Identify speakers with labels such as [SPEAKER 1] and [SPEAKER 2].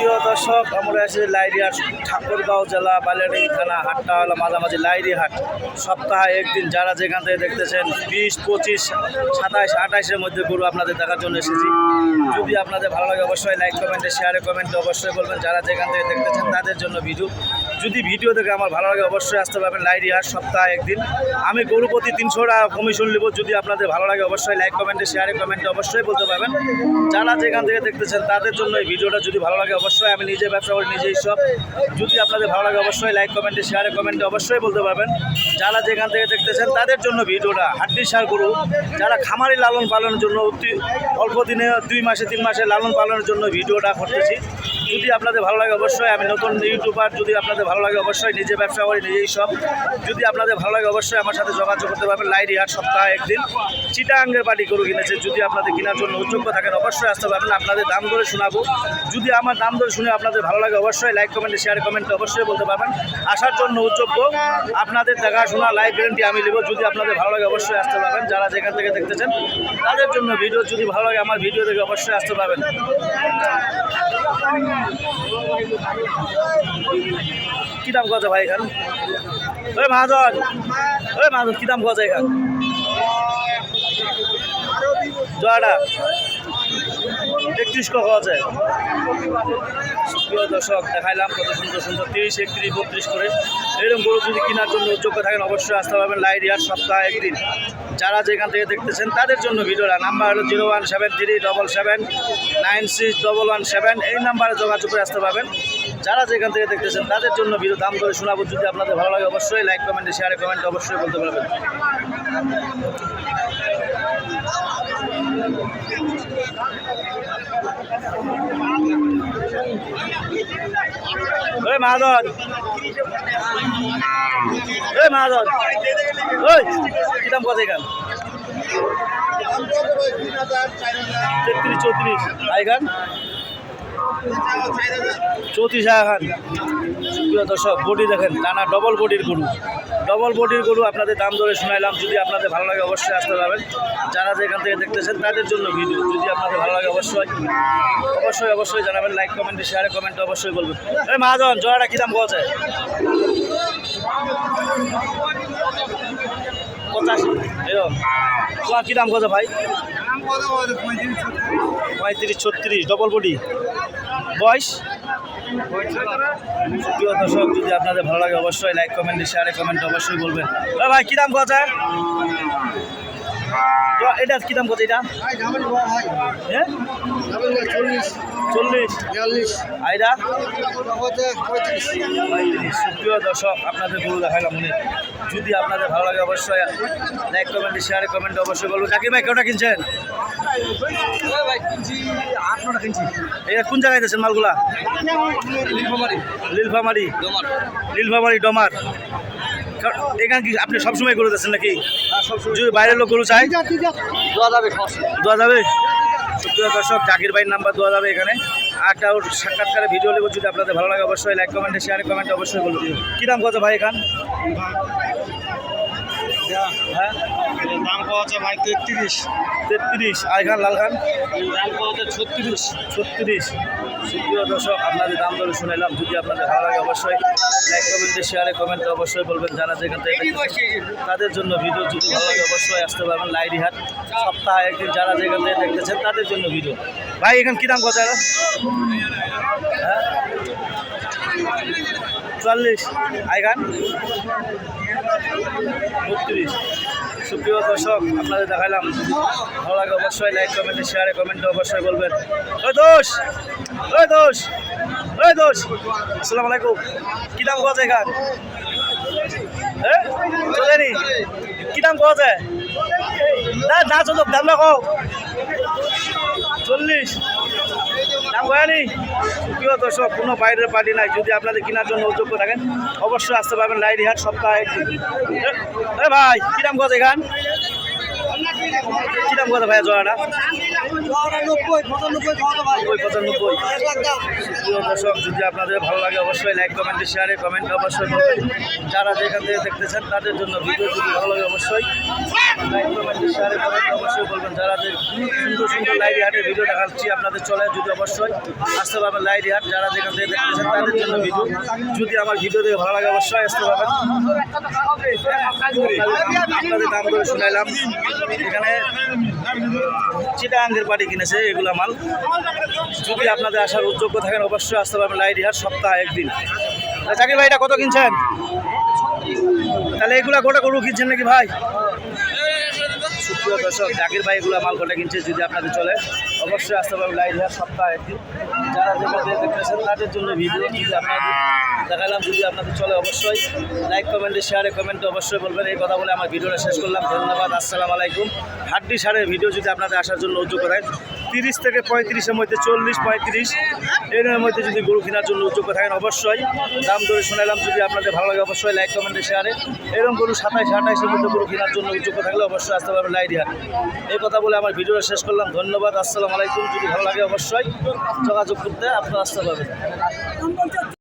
[SPEAKER 1] প্রিয় দর্শক, আমরা এসে লাইরিয়ার ঠাকুরগাঁও জেলা বালিয়াডি থানা হাটটা হলো মাঝামাঝি লাইরি হাট। সপ্তাহে একদিন যারা যেখান থেকে দেখতেছেন, বিশ, পঁচিশ, সাতাইশ আঠাশের মধ্যে গরু আপনাদের দেখার জন্য এসেছি। যদি আপনাদের ভালো লাগে, অবশ্যই লাইক কমেন্টে শেয়ারে কমেন্টে অবশ্যই বলবেন। যারা যেখান থেকে দেখতেছেন, তাদের জন্য ভিডিও যদি ভিডিও দেখে আমার ভালো লাগে, অবশ্যই আসতে পারবেন লাইরি হাট সপ্তাহে একদিন। আমি গরু প্রতি তিনশো টাকা কমিশন নেব, যদি আপনাদের ভালো লাগে, অবশ্যই লাইক কমেন্টে শেয়ারে কমেন্টে অবশ্যই বলতে পারবেন। যারা যেখান থেকে দেখতেছেন, তাদের জন্য এই ভিডিওটা যদি ভালো লাগে, অবশ্যই আমি নিজে ব্যবসা করি, নিজেই সব। যদি আপনাদের ভালো লাগে, অবশ্যই লাইক কমেন্টে শেয়ারে কমেন্টে অবশ্যই বলতে পারবেন। যারা যেখান থেকে দেখতেছেন, তাদের জন্য ভিডিওটা হাড্ডি সার গরু। যারা খামারি লালন পালনের জন্য অল্প দিনে দুই মাসে, তিন মাসে লালন পালনের জন্য ভিডিওটা করতেছি যদি আপনাদের ভালো লাগে অবশ্যই, আমি নতুন ইউটিউবার যদি আপনাদের ভালো লাগে অবশ্যই, নিজে ব্যবসা করি, নিজেই সব। যদি আপনাদের ভালো লাগে অবশ্যই, আমার সাথে যোগাযোগ করতে পারবেন লাইট হাট সপ্তাহে একদিন। চিটাঙ্গের পাটি গরু কিনেছে, যদি আপনাদের কেনার জন্য উদ্যোগ্য থাকেন, অবশ্যই আসতে পারবেন, আপনাদের দাম ধরে শোনাবো। যদি আমার দাম ধরে শুনে আপনাদের ভালো লাগে অবশ্যই লাইক কমেন্টে শেয়ার কমেন্টে অবশ্যই বলতে পারবেন। আসার জন্য উদ্যোগ্য আপনাদের দেখাশোনা লাইভ গ্যারেন্টি আমি নেব। যদি আপনাদের ভালো লাগে অবশ্যই আসতে পারবেন, যারা যেখান থেকে দেখতেছেন, তাদের জন্য ভিডিও যদি ভালো লাগে আমার ভিডিও দেখে অবশ্যই আসতে পারবেন। কি দাম কত ভাই এখান ওই মহাজন ওই মহাজন কি দাম কত এখান জয়াটা একত্রিশ কত আছে প্রিয় দর্শক, দেখাইলাম কত সুন্দর সুন্দর তিরিশ, একত্রিশ, বত্রিশ করে। এরকম গরু যদি কেনার জন্য উদ্যোগ থাকেন, অবশ্যই আসতে পারবেন লাইরিয়ার সপ্তাহে একদিন। যারা যেখান থেকে দেখতেছেন, তাদের জন্য ভিডিওটা নাম্বার হলো zero one seven three double seven nine six double one seven এই নাম্বারে যোগাযোগ করে আসতে পারবেন। যারা যেখান থেকে দেখতেছেন, তাদের জন্য ভিডিও দাম করে শোনাবো। যদি আপনাদের ভালো লাগে, অবশ্যই লাইক কমেন্টে শেয়ারে কমেন্টে অবশ্যই বলতে পারবেন। ওই মাহাদন ওই মাহাদন ওই, কি দাম কত এখান? তেত্রিশ, চৌত্রিশ। আইখান চৌত্রিশ প্রিয় দর্শক, বডি দেখেন, টানা ডবল বডির গরু। ডবল বডির গরু আপনাদের দাম ধরে শোনাইলাম। যদি আপনাদের ভালো লাগে অবশ্যই আসতে পারবেন। যারা যেখান থেকে দেখতেছেন, তাদের জন্য ভিডিও যদি আপনাদের ভালো লাগে অবশ্যই অবশ্যই অবশ্যই জানাবেন। লাইক কমেন্টে শেয়ারে কমেন্ট অবশ্যই বলবেন। আরে মহাজন জয়াটা কী দাম কছে তোমার কী দাম কত ভাই? পঁয়ত্রিশ, ছত্রিশ। ডবল বডি বয়স? প্রিয় দর্শক, যদি আপনাদের ভালো লাগে অবশ্যই লাইক কমেন্ট শেয়ারে কমেন্ট অবশ্যই বলবেন। ভাই, কী দাম তো এটা কী দাম কত এটা? হ্যাঁ? চল্লিশ। আইডা? পঁয়ত্রিশ। প্রিয় দর্শক, আপনাদের গরু দেখালাম মনে যদি আপনাদের ভালো লাগে অবশ্যই লাইক কমেন্টে শেয়ারে কমেন্টে অবশ্যই বলব জাকির ভাই কেউটা কিনছেন? এটা কোন জায়গায় দিয়েছেন মালগুলা? লীলফামারি লীলফামারি ডমার। এখানে কি আপনি সবসময় গরু দিচ্ছেন নাকি? যদি বাইরের লোক গরু চাই দেওয়া যাবে প্রিয় দর্শক জাকির ভাইয়ের নাম্বার দেওয়া যাবে এখানে। আটটা ওর সাক্ষাৎকারে ভিডিও নেব যদি আপনাদের ভালো লাগে অবশ্যই লাইক কমেন্টে শেয়ার কমেন্টে অবশ্যই বলুন কী দাম কত ভাই এখান? হ্যাঁ?
[SPEAKER 2] দাম পাওয়া যায় ভাই? তেত্রিশ।
[SPEAKER 1] তেত্রিশ। আর খান? লাল খান
[SPEAKER 2] দাম পাওয়া যায় ছত্রিশ।
[SPEAKER 1] ছত্রিশ। সুপ্রিয় দর্শক আপনাদের দাম ধরে শুনেলাম যদি আপনাদের ভালো লাগে অবশ্যই লাইক কমেন্টে শেয়ারে কমেন্টে অবশ্যই বলবেন যারা যেখান থেকে তাদের জন্য ভিডিও যদি ভালো লাগে অবশ্যই আসতে পারবেন লাইরি হাট সপ্তাহে একদিন যারা যেখান থেকে দেখতেছেন তাদের জন্য ভিডিও ভাই এখান কী দাম কত এলো? হ্যাঁ? চুয়াল্লিশ। আইখান বত্রিশ। সুপ্রিয় দর্শক, আপনাদের দেখালাম ভালো লাগে অবশ্যই লাইক কমেন্টে শেয়ারে কমেন্টে অবশ্যই বলবেন। ওই দোষ! ওই দোষ! ওই দোষ! আসসালামু আলাইকুম। কী দাম যায় এখান? হ্যাঁ চলেনি? কী দাম পাওয়া যায়? না না চলুক দাম রাখো চল্লিশ। দাম কয়ানি প্রিয় দর্শক, কোনো বাইরের পার্টি নাই। যদি আপনাদের কেনার জন্য উদ্যোগ থাকেন, অবশ্যই আসতে পারবেন লাইট হাট সপ্তাহে ভাই কিরাম গজ এখান? কিরাম গজ ভাইয়া জোড়াটা? দর্শক যদি আপনাদের ভালো লাগে অবশ্যই লাইক কমেন্টে শেয়ারে কমেন্টে অবশ্যই বলবেন যারা যেখান থেকে দেখতেছেন তাদের জন্য ভিডিও যদি ভালো লাগে অবশ্যই লাইক কমেন্টে শেয়ারে কমেন্টে অবশ্যই বলবেন যারা যে সুন্দর সুন্দর লাইরি হাটের ভিডিও দেখাচ্ছি আপনাদের চলে যদি অবশ্যই আসতে পারবেন লাইরি হাট যারা যেখান থেকে দেখতেছেন তাদের জন্য ভিডিও যদি আমার ভিডিও দেখে ভালো লাগে অবশ্যই আসতে পারবেন। আপনাদের দাম করে শুনাইলাম। এখানে চিটাঙ্গের পাটি কিনেছে, এগুলো মাল। যদি আপনাদের আসার উদ্যোগ্য থাকেন, অবশ্যই আসতে পারবেন লাইট ইহার সপ্তাহে একদিন। চাকরি ভাই, এটা কত কিনছেন? তাহলে এগুলা গোটা গরু কিনছেন নাকি ভাই? সুপ্রিয় দর্শক, জাকির ভাই এগুলো মাল কোটা কিনছে যদি আপনাদের চলে, অবশ্যই আসতে পারবেন লাইভ হেয়ার সপ্তাহে। একদিন যারা যেভাবে দেখতেছেন, তাদের জন্য ভিডিও যদি আপনাদের দেখালাম, যদি আপনাদের চলে, অবশ্যই লাইক কমেন্টে শেয়ারে কমেন্টে অবশ্যই বলবেন। এই কথা বলে আমার ভিডিওটা শেষ করলাম। ধন্যবাদ, আসসালামু আলাইকুম। হাড্ডি সারের ভিডিও যদি আপনাদের আসার জন্য উদ্যোগ করেন তিরিশ থেকে পঁয়ত্রিশের মধ্যে চল্লিশ, পঁয়ত্রিশ। এর মধ্যে যদি গরু কেনার জন্য উদ্যোগ থাকেন, অবশ্যই দাম ধরে শোনালাম। যদি আপনাদের ভালো লাগে, অবশ্যই লাইক কমেন্টে শেয়ারে এরকম গরু সাতাইশ, আঠাইশের মধ্যে গরু কেনার জন্য উদ্যোগ থাকলে অবশ্যই আসতে পারবেন লাইডিহাট এই কথা বলে আমার ভিডিওটা শেষ করলাম। ধন্যবাদ, আসসালামু আলাইকুম। যদি ভালো লাগে, অবশ্যই যোগাযোগ করতে আপনারা আসতে পারবেন।